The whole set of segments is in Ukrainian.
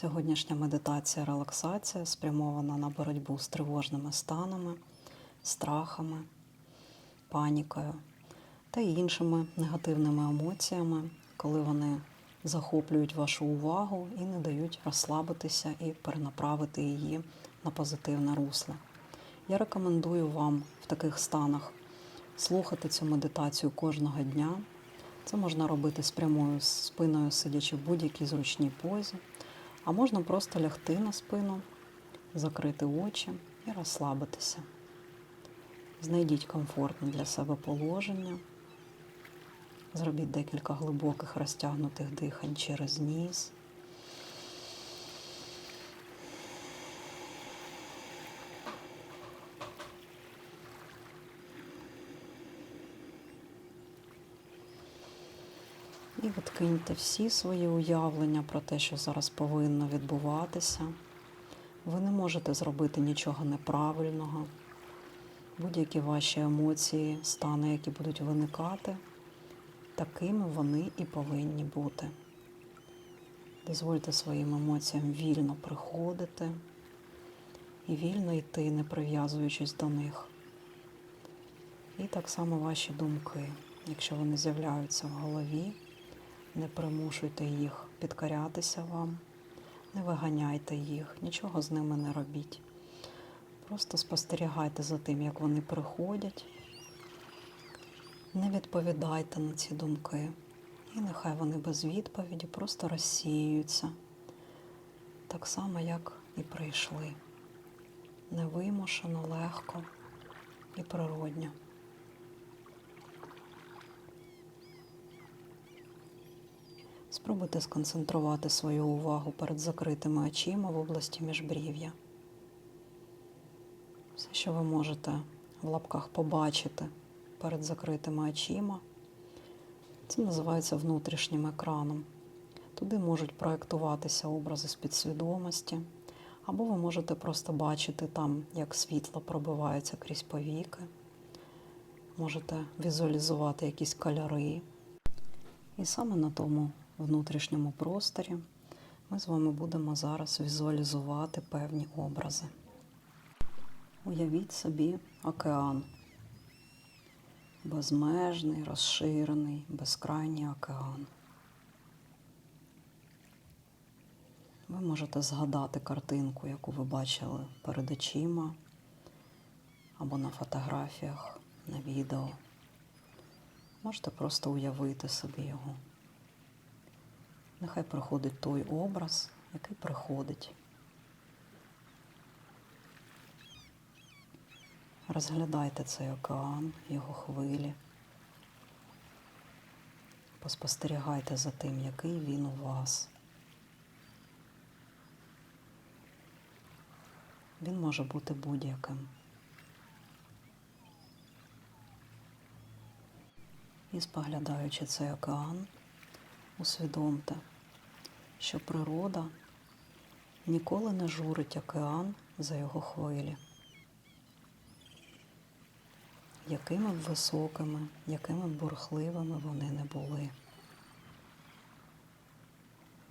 Сьогоднішня медитація релаксація спрямована на боротьбу з тривожними станами, страхами, панікою та іншими негативними емоціями, коли вони захоплюють вашу увагу і не дають розслабитися і перенаправити її на позитивне русло. Я рекомендую вам в таких станах слухати цю медитацію кожного дня. Це можна робити з прямою спиною, сидячи в будь-якій зручній позі, а можна просто лягти на спину, закрити очі і розслабитися. Знайдіть комфортне для себе положення. Зробіть декілька глибоких розтягнутих дихань через ніс. І відкиньте всі свої уявлення про те, що зараз повинно відбуватися. Ви не можете зробити нічого неправильного. Будь-які ваші емоції, стани, які будуть виникати, такими вони і повинні бути. Дозвольте своїм емоціям вільно приходити і вільно йти, не прив'язуючись до них. І так само ваші думки, якщо вони з'являються в голові, не примушуйте їх підкорятися вам, не виганяйте їх, нічого з ними не робіть. Просто спостерігайте за тим, як вони приходять. Не відповідайте на ці думки. І нехай вони без відповіді просто розсіюються. Так само, як і прийшли. Невимушено, легко і природньо. Спробуйте сконцентрувати свою увагу перед закритими очима в області міжбрів'я. Все, що ви можете в лапках побачити перед закритими очима, це називається внутрішнім екраном. Туди можуть проєктуватися образи з підсвідомості, або ви можете просто бачити там, як світло пробивається крізь повіки. Можете візуалізувати якісь кольори. І саме на тому внутрішньому просторі ми з вами будемо зараз візуалізувати певні образи. Уявіть собі океан. Безмежний, розширений, безкрайній океан. Ви можете згадати картинку, яку ви бачили перед очима, або на фотографіях, на відео. Можете просто уявити собі його. Нехай приходить той образ, який приходить. Розглядайте цей океан, його хвилі. Поспостерігайте за тим, який він у вас. Він може бути будь-яким. І споглядаючи цей океан, усвідомте, що природа ніколи не журить океан за його хвилі. Якими б високими, якими б бурхливими вони не були.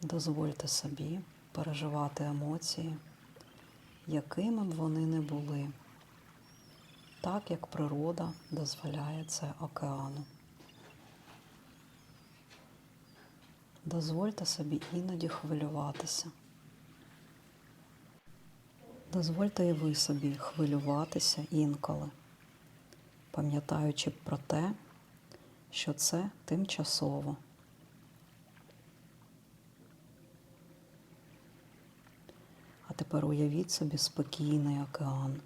Дозвольте собі переживати емоції, якими б вони не були, так як природа дозволяє це океану. Дозвольте собі іноді хвилюватися. Дозвольте і ви собі хвилюватися інколи, пам'ятаючи про те, що це тимчасово. А тепер уявіть собі спокійний океан.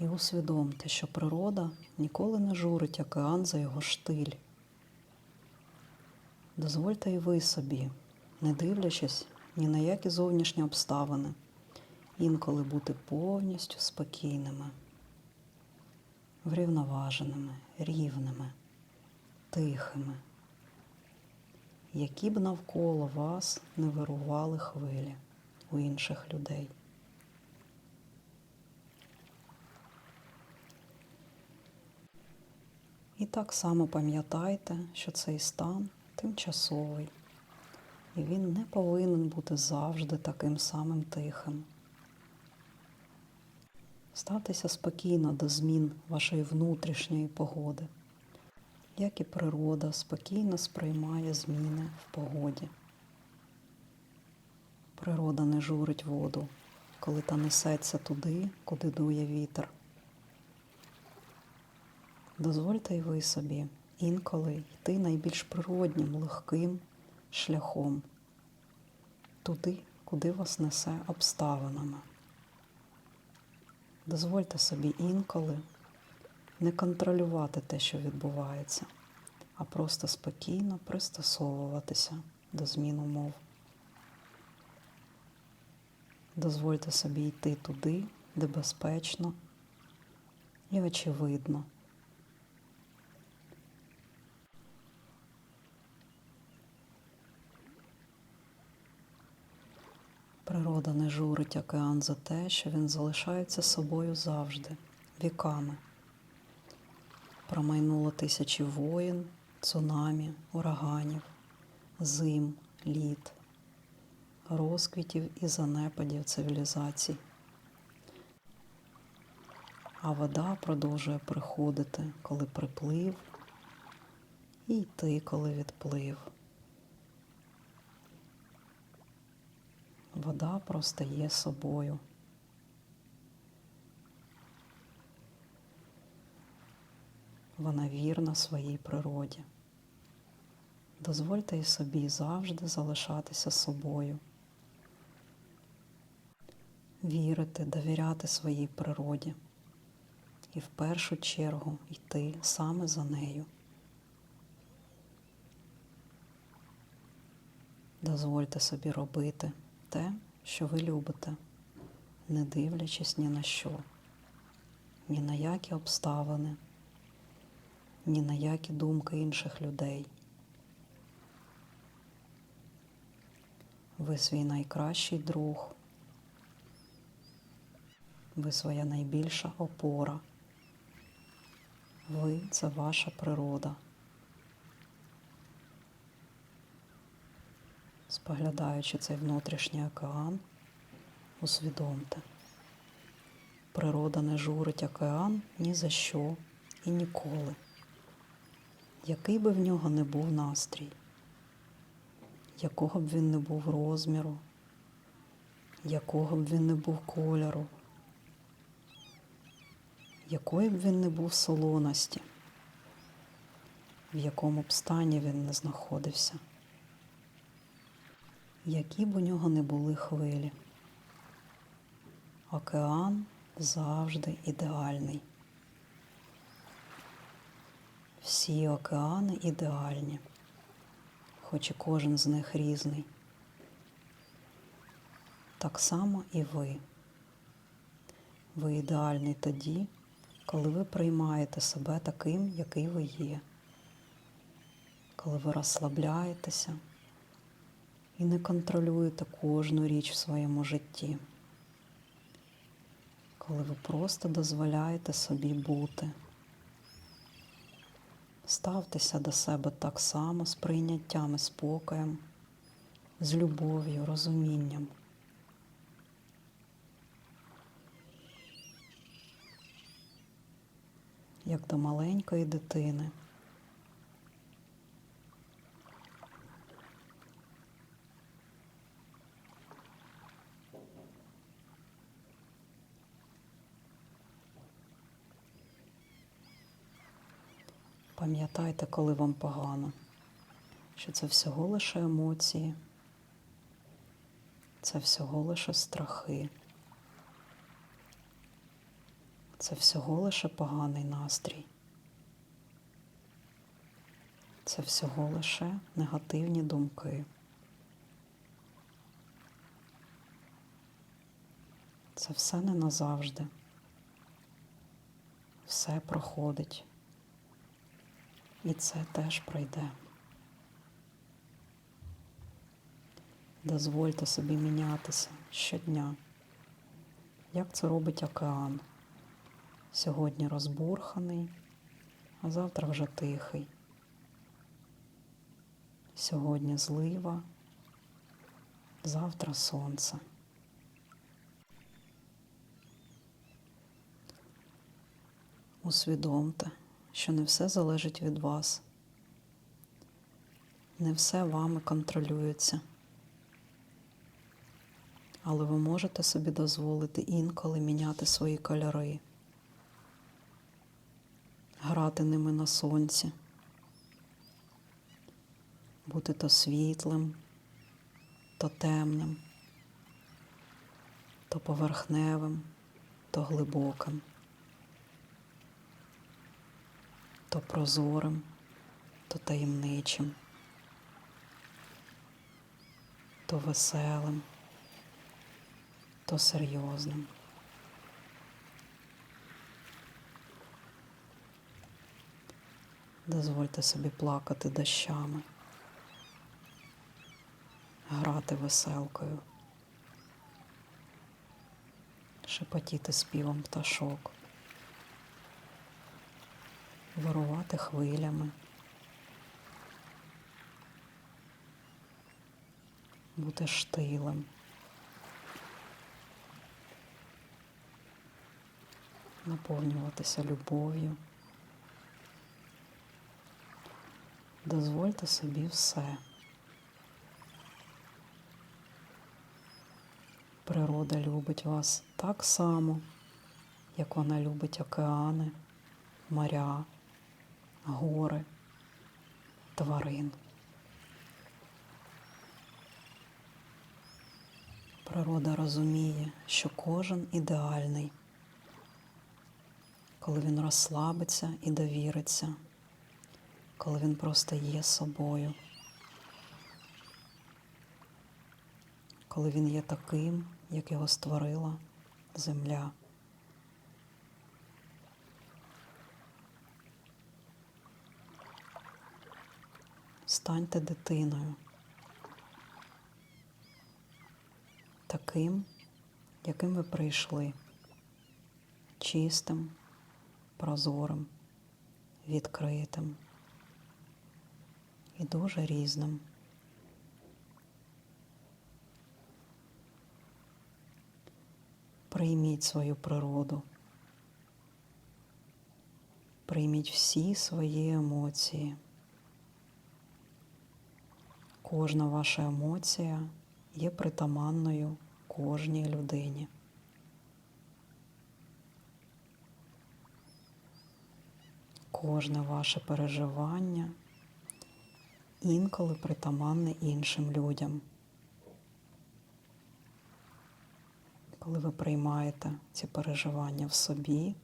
І усвідомте, що природа ніколи не журить океан за його штиль. Дозвольте і ви собі, не дивлячись ні на які зовнішні обставини, інколи бути повністю спокійними, врівноваженими, рівними, тихими, які б навколо вас не вирували хвилі у інших людей. І так само пам'ятайте, що цей стан тимчасовий. І він не повинен бути завжди таким самим тихим. Ставтеся спокійно до змін вашої внутрішньої погоди, як і природа спокійно сприймає зміни в погоді. Природа не журить воду, коли та несеться туди, куди дує вітер. Дозвольте й ви собі інколи йти найбільш природнім, легким шляхом, туди, куди вас несе обставинами. Дозвольте собі інколи не контролювати те, що відбувається, а просто спокійно пристосовуватися до змін умов. Дозвольте собі йти туди, де безпечно і очевидно. Природа не журить океан за те, що він залишається собою завжди, віками. Промайнуло тисячі воїн, цунамі, ураганів, зим, літ, розквітів і занепадів цивілізацій. А вода продовжує приходити, коли приплив, і йти, коли відплив. Вода просто є собою. Вона вірна своїй природі. Дозвольте і собі завжди залишатися собою, вірити, довіряти своїй природі і в першу чергу йти саме за нею. Дозвольте собі робити те, що ви любите, не дивлячись ні на що, ні на які обставини, ні на які думки інших людей. Ви свій найкращий друг, ви своя найбільша опора. Ви це ваша природа. Споглядаючи цей внутрішній океан, усвідомте, природа не журить океан ні за що і ніколи, який би в нього не був настрій, якого б він не був розміру, якого б він не був кольору, якої б він не був солоності, в якому б стані він не знаходився які б у нього не були хвилі. Океан завжди ідеальний. Всі океани ідеальні, хоч і кожен з них різний. Так само і ви. Ви ідеальний тоді, коли ви приймаєте себе таким, який ви є, коли ви розслабляєтеся і не контролюєте кожну річ в своєму житті, коли ви просто дозволяєте собі бути. Ставтеся до себе так само з прийняттям і спокоєм, з любов'ю, розумінням. Як до маленької дитини. Пам'ятайте, коли вам погано, що це всього лише емоції, це всього лише страхи, це всього лише поганий настрій, це всього лише негативні думки. Це все не назавжди. Все проходить. І це теж пройде. Дозвольте собі мінятися щодня, як це робить океан. Сьогодні розбурханий, а завтра вже тихий. Сьогодні злива, завтра сонце. Усвідомте, що не все залежить від вас, не все вами контролюється. Але ви можете собі дозволити інколи міняти свої кольори, грати ними на сонці, бути то світлим, то темним, то поверхневим, то глибоким, то прозорим, то таємничим, то веселим, то серйозним. Дозвольте собі плакати дощами, грати веселкою, шепотіти співом пташок, вирувати хвилями, бути штилем. наповнюватися любов'ю. Дозвольте собі все. Природа любить вас так само, як вона любить океани, моря, гори, тварин. Природа розуміє, що кожен ідеальний коли він розслабиться і довіриться, коли він просто є собою, коли він є таким, як його створила земля. Станьте дитиною, таким, яким ви прийшли, чистим, прозорим, відкритим і дуже різним. Прийміть свою природу, прийміть всі свої емоції. Кожна ваша емоція є притаманною кожній людині. Кожне ваше переживання інколи притаманне іншим людям. Коли ви приймаєте ці переживання в собі,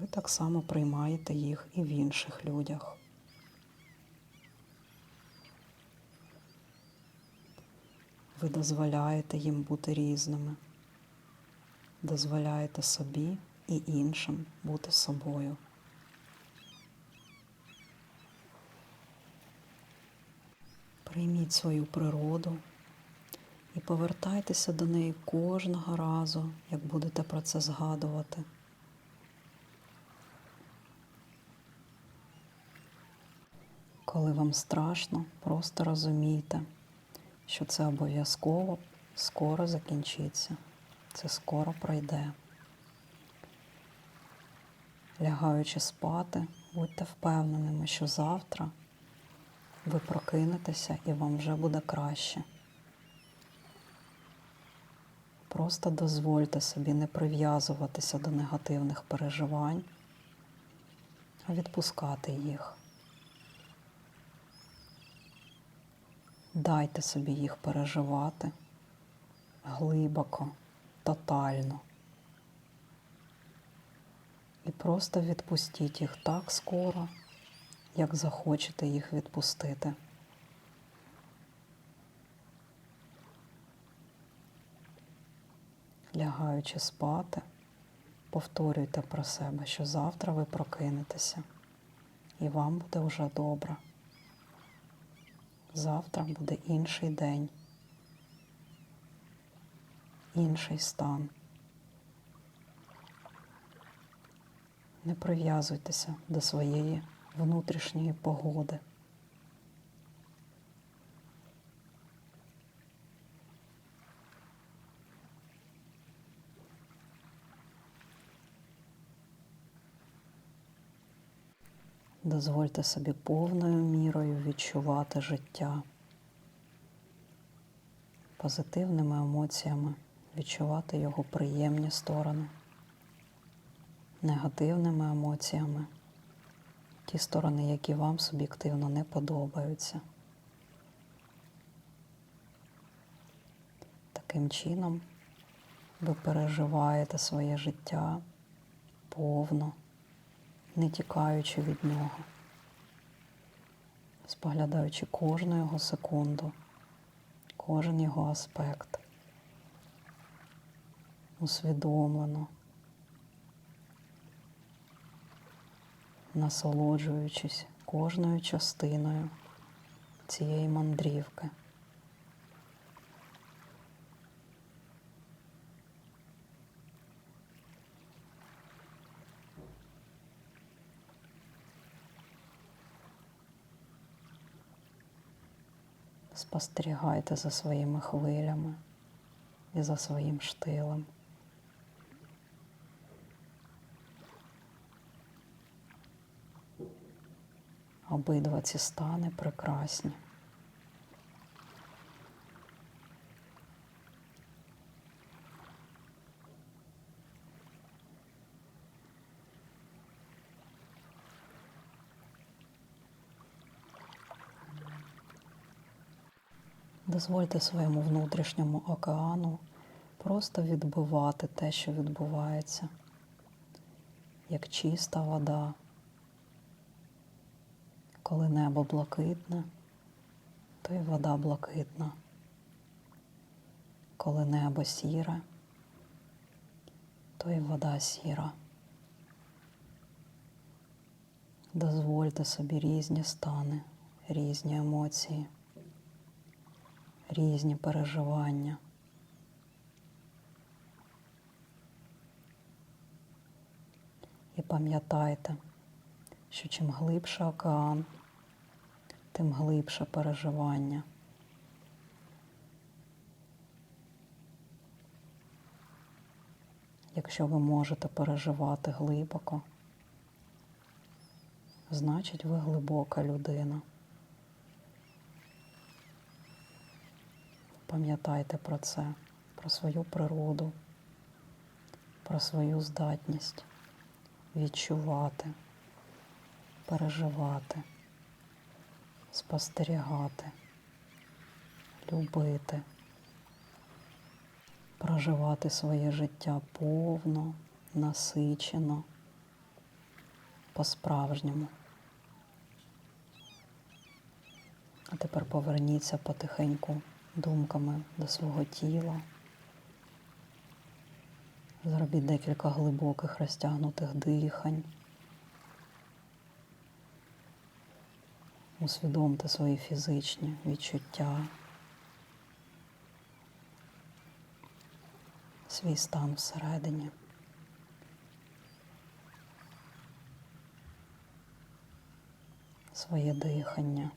ви так само приймаєте їх і в інших людях. Ви дозволяєте їм бути різними, дозволяєте собі і іншим бути собою. Прийміть свою природу і повертайтеся до неї кожного разу, як будете про це згадувати. Коли вам страшно, просто розумійте, що це обов'язково скоро закінчиться, це скоро пройде. Лягаючи спати, будьте впевненими, що завтра ви прокинетеся і вам вже буде краще. Просто дозвольте собі не прив'язуватися до негативних переживань, а відпускати їх. Дайте собі їх переживати глибоко, тотально. І просто відпустіть їх так скоро як захочете їх відпустити. Лягаючи спати, повторюйте про себе, що завтра ви прокинетеся і вам буде вже добре. Завтра буде інший день, інший стан. Не прив'язуйтеся до своєї внутрішньої погоди. Дозвольте собі повною мірою відчувати життя, позитивними емоціями відчувати його приємні сторони, негативними емоціями, ті сторони, які вам суб'єктивно не подобаються. Таким чином ви переживаєте своє життя повно, не тікаючи від нього, споглядаючи кожну його секунду, кожен його аспект, усвідомлено, насолоджуючись кожною частиною цієї мандрівки. Спостерігайте за своїми хвилями і за своїм штилем. Обидва ці стани прекрасні. Дозвольте своєму внутрішньому океану просто відбивати те, що відбувається, як чиста вода. Коли небо блакитне, то й вода блакитна. Коли небо сіре, то й вода сіра. Дозвольте собі різні стани, різні емоції різні переживання. І пам'ятайте, що чим глибше океан, тим глибше переживання. Якщо ви можете переживати глибоко, значить ви глибока людина. Пам'ятайте про це, про свою природу, про свою здатність відчувати, переживати, спостерігати, любити, проживати своє життя повно, насичено, по-справжньому. А тепер поверніться потихеньку думками до свого тіла. Зробіть декілька глибоких розтягнутих дихань. Усвідомте свої фізичні відчуття, свій стан всередині. Своє дихання.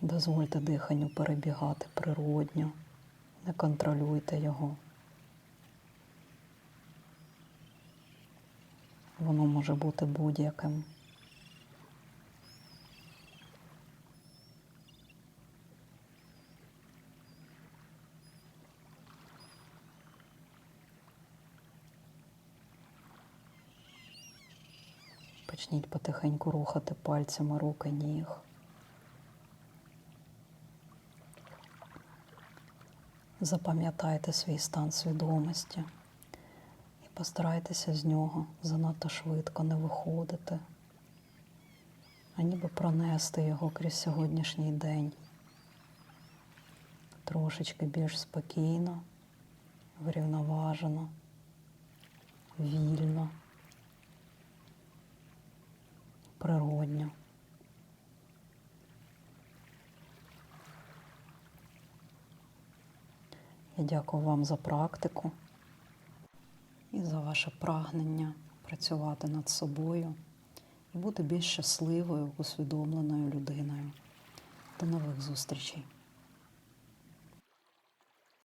Дозвольте диханню перебігати природньо, не контролюйте його. Воно може бути будь-яким. Почніть потихеньку рухати пальцями руки ніг. Запам'ятайте свій стан свідомості і постарайтеся з нього занадто швидко не виходити, а ніби пронести його крізь сьогоднішній день. Трошечки більш спокійно, врівноважено, вільно, природньо. Я дякую вам за практику і за ваше прагнення працювати над собою і бути більш щасливою, усвідомленою людиною. До нових зустрічей!